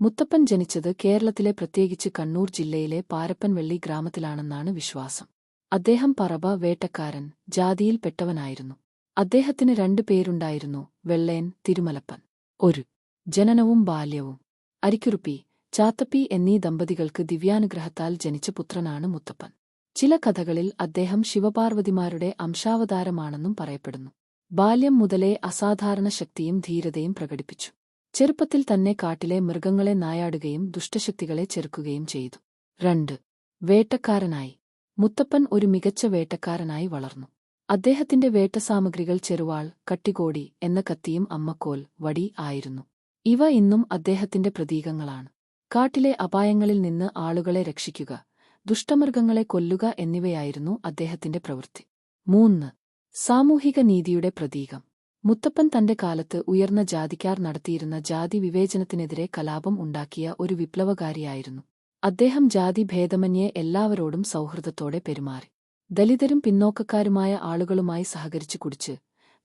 മുത്തപ്പൻ ജനിച്ചത് കേരളത്തിലെ പ്രത്യേകിച്ച് കണ്ണൂർ ജില്ലയിലെ പാരപ്പൻവെള്ളി ഗ്രാമത്തിലാണെന്നാണ് വിശ്വാസം. അദ്ദേഹം പറബ വേട്ടക്കാരൻ ജാതിയിൽപ്പെട്ടവനായിരുന്നു അദ്ദേഹത്തിന് രണ്ടു പേരുണ്ടായിരുന്നു വെള്ളയൻ തിരുമലപ്പൻ. ഒരു ജനനവും ബാല്യവും. അരിക്കുറുപ്പി ചാത്തപ്പി എന്നീ ദമ്പതികൾക്ക് ദിവ്യാനുഗ്രഹത്താൽ ജനിച്ച പുത്രനാണ് മുത്തപ്പൻ. ചില കഥകളിൽ അദ്ദേഹം ശിവപാർവതിമാരുടെ അംശാവതാരമാണെന്നും പറയപ്പെടുന്നു. ബാല്യം മുതലേ അസാധാരണ ശക്തിയും ധീരതയും പ്രകടിപ്പിച്ചു. ചെറുപ്പത്തിൽ തന്നെ കാട്ടിലെ മൃഗങ്ങളെ നായാടുകയും ദുഷ്ടശക്തികളെ ചെറുക്കുകയും ചെയ്തു. രണ്ട് വേട്ടക്കാരനായി. മുത്തപ്പൻ ഒരു മികച്ച വേട്ടക്കാരനായി വളർന്നു. അദ്ദേഹത്തിന്റെ വേട്ടസാമഗ്രികൾ ചെറുവാൾ കട്ടികോടി എന്ന കത്തിയും അമ്മക്കോൽ വടി ആയിരുന്നു. ഇവ ഇന്നും അദ്ദേഹത്തിന്റെ പ്രതീകങ്ങളാണ്. കാട്ടിലെ അപായങ്ങളിൽ നിന്ന് ആളുകളെ രക്ഷിക്കുക ദുഷ്ടമൃഗങ്ങളെ കൊല്ലുക എന്നിവയായിരുന്നു അദ്ദേഹത്തിന്റെ പ്രവൃത്തി. മൂന്ന് സാമൂഹിക നീതിയുടെ പ്രതീകം. മുത്തപ്പൻ തന്റെ കാലത്ത് ഉയർന്ന ജാതിക്കാർ നടത്തിയിരുന്ന ജാതി വിവേചനത്തിനെതിരെ കലാപം ഉണ്ടാക്കിയ ഒരു വിപ്ലവകാരിയായിരുന്നു. അദ്ദേഹം ജാതി ഭേദമന്യേ എല്ലാവരോടും സൗഹൃദത്തോടെ പെരുമാറി. ദലിതരും പിന്നോക്കക്കാരുമായ ആളുകളുമായി സഹകരിച്ചു കുടിച്ച്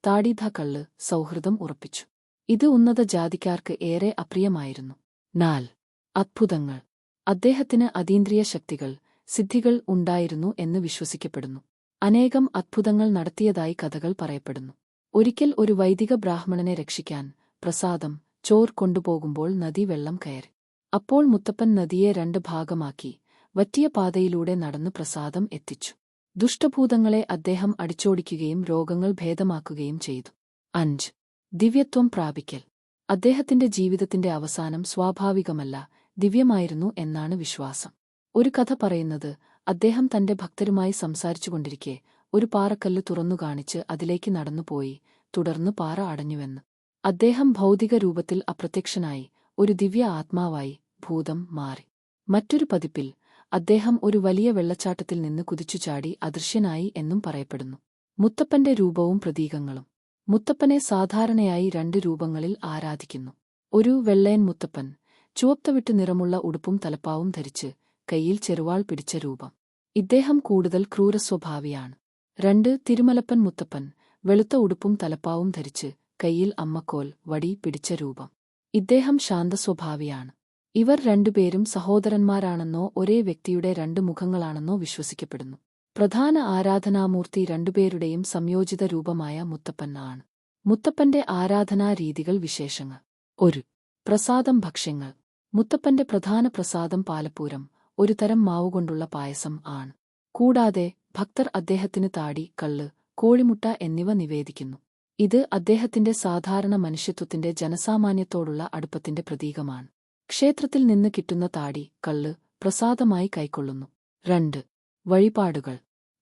താടീധ കള്ള് സൗഹൃദം ഉറപ്പിച്ചു. ഇത് ഉന്നത ജാതിക്കാർക്ക് ഏറെ അപ്രിയമായിരുന്നു. നാൽ. അത്ഭുതങ്ങൾ. അദ്ദേഹത്തിന് അതീന്ദ്രിയ ശക്തികൾ സിദ്ധികൾ ഉണ്ടായിരുന്നു എന്ന് വിശ്വസിക്കപ്പെടുന്നു. അനേകം അത്ഭുതങ്ങൾ നടത്തിയതായി കഥകൾ പറയപ്പെടുന്നു. ഒരിക്കൽ ഒരു വൈദിക ബ്രാഹ്മണനെ രക്ഷിക്കാൻ പ്രസാദം ചോർ കൊണ്ടുപോകുമ്പോൾ നദി വെള്ളം കയറി. അപ്പോൾ മുത്തപ്പൻ നദിയെ രണ്ട് ഭാഗമാക്കി വറ്റിയ പാതയിലൂടെ നടന്ന് പ്രസാദം എത്തിച്ചു. ദുഷ്ടഭൂതങ്ങളെ അദ്ദേഹം അടിച്ചോടിക്കുകയും രോഗങ്ങൾ ഭേദമാക്കുകയും ചെയ്തു. അഞ്ച്. ദിവ്യത്വം പ്രാപിക്കൽ. അദ്ദേഹത്തിന്റെ ജീവിതത്തിന്റെ അവസാനം സ്വാഭാവികമല്ല ദിവ്യമായിരുന്നു എന്നാണ് വിശ്വാസം. ഒരു കഥ പറയുന്നത് അദ്ദേഹം തന്റെ ഭക്തരുമായി സംസാരിച്ചുകൊണ്ടിരിക്കെ ഒരു പാറക്കല്ല് തുറന്നു കാണിച്ച് അതിലേക്ക് നടന്നുപോയി തുടർന്ന് പാറ അടഞ്ഞുവെന്ന്. അദ്ദേഹം ഭൗതിക രൂപത്തിൽ അപ്രത്യക്ഷനായി ഒരു ദിവ്യ ആത്മാവായി ഭൂതം മാറി. മറ്റൊരു പതിപ്പിൽ അദ്ദേഹം ഒരു വലിയ വെള്ളച്ചാട്ടത്തിൽ നിന്ന് കുതിച്ചുചാടി അദൃശ്യനായി എന്നും പറയപ്പെടുന്നു. മുത്തപ്പന്റെ രൂപവും പ്രതീകങ്ങളും. മുത്തപ്പനെ സാധാരണയായി രണ്ട് രൂപങ്ങളിൽ ആരാധിക്കുന്നു. ഒരു വെള്ളയൻ മുത്തപ്പൻ ചുവപ്തവിട്ട് നിറമുള്ള ഉടുപ്പും തലപ്പാവും ധരിച്ച് കൈയിൽ ചെറുവാൾ പിടിച്ച രൂപം. ഇദ്ദേഹം കൂടുതൽ ക്രൂരസ്വഭാവിയാണ്. രണ്ട് തിരുമലപ്പൻ മുത്തപ്പൻ വെളുത്ത ഉടുപ്പും തലപ്പാവും ധരിച്ച് കയ്യിൽ അമ്മക്കോൽ വടി പിടിച്ച രൂപം. ഇദ്ദേഹം ശാന്തസ്വഭാവിയാണ്. ഇവർ രണ്ടുപേരും സഹോദരന്മാരാണെന്നോ ഒരേ വ്യക്തിയുടെ രണ്ടു മുഖങ്ങളാണെന്നോ വിശ്വസിക്കപ്പെടുന്നു. പ്രധാന ആരാധനാമൂർത്തി രണ്ടുപേരുടെയും സംയോജിത രൂപമായ മുത്തപ്പനാണ് മുത്തപ്പന്റെ ആരാധനാരീതികൾ വിശേഷങ്ങൾ. ഒരു പ്രസാദം ഭക്ഷ്യങ്ങൾ. മുത്തപ്പന്റെ പ്രധാന പ്രസാദം പാലപ്പൂരം ഒരുതരം മാവുകൊണ്ടുള്ള പായസം ആണ്. കൂടാതെ ഭക്തർ അദ്ദേഹത്തിന് താടി കള്ള് കോഴിമുട്ട എന്നിവ നിവേദിക്കുന്നു. ഇത് അദ്ദേഹത്തിന്റെ സാധാരണ മനുഷ്യത്വത്തിന്റെ ജനസാമാന്യത്തോടുള്ള അടുപ്പത്തിന്റെ പ്രതീകമാണ്. ക്ഷേത്രത്തിൽ നിന്ന് കിട്ടുന്ന താടി കള്ള് പ്രസാദമായി കൈക്കൊള്ളുന്നു. രണ്ട്. വഴിപാടുകൾ.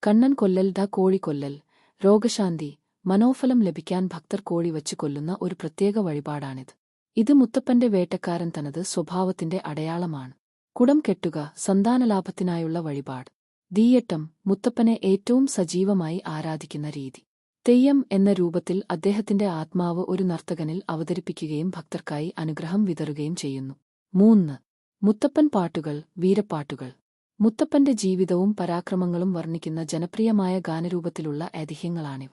കണ്ണൻ കൊല്ലൽ ദ കോഴി കൊല്ലൽ രോഗശാന്തി മനോഫലം ലഭിക്കാൻ ഭക്തർ കോഴി വച്ചു കൊല്ലുന്ന ഒരു പ്രത്യേക വഴിപാടാണിത്. ഇത് മുത്തപ്പന്റെ വേട്ടക്കാരൻ തനത് സ്വഭാവത്തിന്റെ അടയാളമാണ്. കുടം കെട്ടുക സന്താനലാഭത്തിനായുള്ള വഴിപാട്. ദീയട്ടം മുത്തപ്പനെ ഏറ്റവും സജീവമായി ആരാധിക്കുന്ന രീതി. തെയ്യം എന്ന രൂപത്തിൽ അദ്ദേഹത്തിന്റെ ആത്മാവ് ഒരു നർത്തകനിൽ അവതരിപ്പിക്കുകയും ഭക്തർക്കായി അനുഗ്രഹം വിതറുകയും ചെയ്യുന്നു. മൂന്ന്. മുത്തപ്പൻ പാട്ടുകൾ വീരപ്പാട്ടുകൾ. മുത്തപ്പന്റെ ജീവിതവും പരാക്രമങ്ങളും വർണിക്കുന്ന ജനപ്രിയമായ ഗാനരൂപത്തിലുള്ള ഐതിഹ്യങ്ങളാണിവ.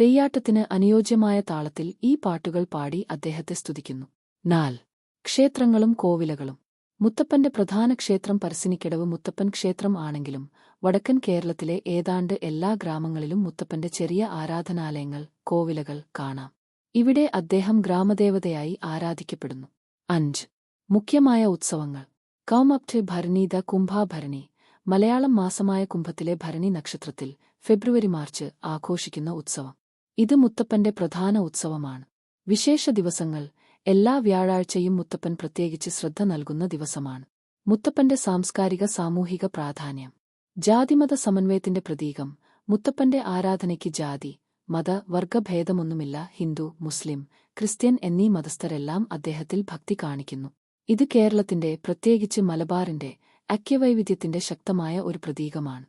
തെയ്യാട്ടത്തിന് അനുയോജ്യമായ താളത്തിൽ ഈ പാട്ടുകൾ പാടി അദ്ദേഹത്തെ സ്തുതിക്കുന്നു. നാൽ ക്ഷേത്രങ്ങളും കോവിലകളും. മുത്തപ്പന്റെ പ്രധാന ക്ഷേത്രം പരസിനിക്കടവ് മുത്തപ്പൻ ക്ഷേത്രം ആണെങ്കിലും വടക്കൻ കേരളത്തിലെ ഏതാണ്ട് എല്ലാ ഗ്രാമങ്ങളിലും മുത്തപ്പന്റെ ചെറിയ ആരാധനാലയങ്ങൾ കോവിലകൾ കാണാം. ഇവിടെ അദ്ദേഹം ഗ്രാമദേവതയായി ആരാധിക്കപ്പെടുന്നു. അഞ്ച്. മുഖ്യമായ ഉത്സവങ്ങൾ. കൗമപ്റ്റ് ഭരണീത കുംഭാഭരണി മലയാളം മാസമായ കുംഭത്തിലെ ഭരണി നക്ഷത്രത്തിൽ ഫെബ്രുവരി മാർച്ച് ആഘോഷിക്കുന്ന ഉത്സവം. ഇത് മുത്തപ്പന്റെ പ്രധാന ഉത്സവമാണ്. വിശേഷ ദിവസങ്ങൾ എല്ലാ വ്യാഴാഴ്ചയും മുത്തപ്പൻ പ്രത്യേകിച്ച് ശ്രദ്ധ നൽകുന്ന ദിവസമാണ്. മുത്തപ്പന്റെ സാംസ്കാരിക സാമൂഹിക പ്രാധാന്യം. ജാതിമത സമന്വയത്തിന്റെ പ്രതീകം. മുത്തപ്പന്റെ ആരാധനയ്ക്ക് ജാതി മത വർഗഭേദമൊന്നുമില്ല. ഹിന്ദു മുസ്ലിം ക്രിസ്ത്യൻ എന്നീ മതസ്ഥരെല്ലാം അദ്ദേഹത്തിൽ ഭക്തി കാണിക്കുന്നു. ഇത് കേരളത്തിന്റെ പ്രത്യേകിച്ച് മലബാറിന്റെ അക്യവൈവിധ്യത്തിന്റെ ശക്തമായ ഒരു പ്രതീകമാണ്.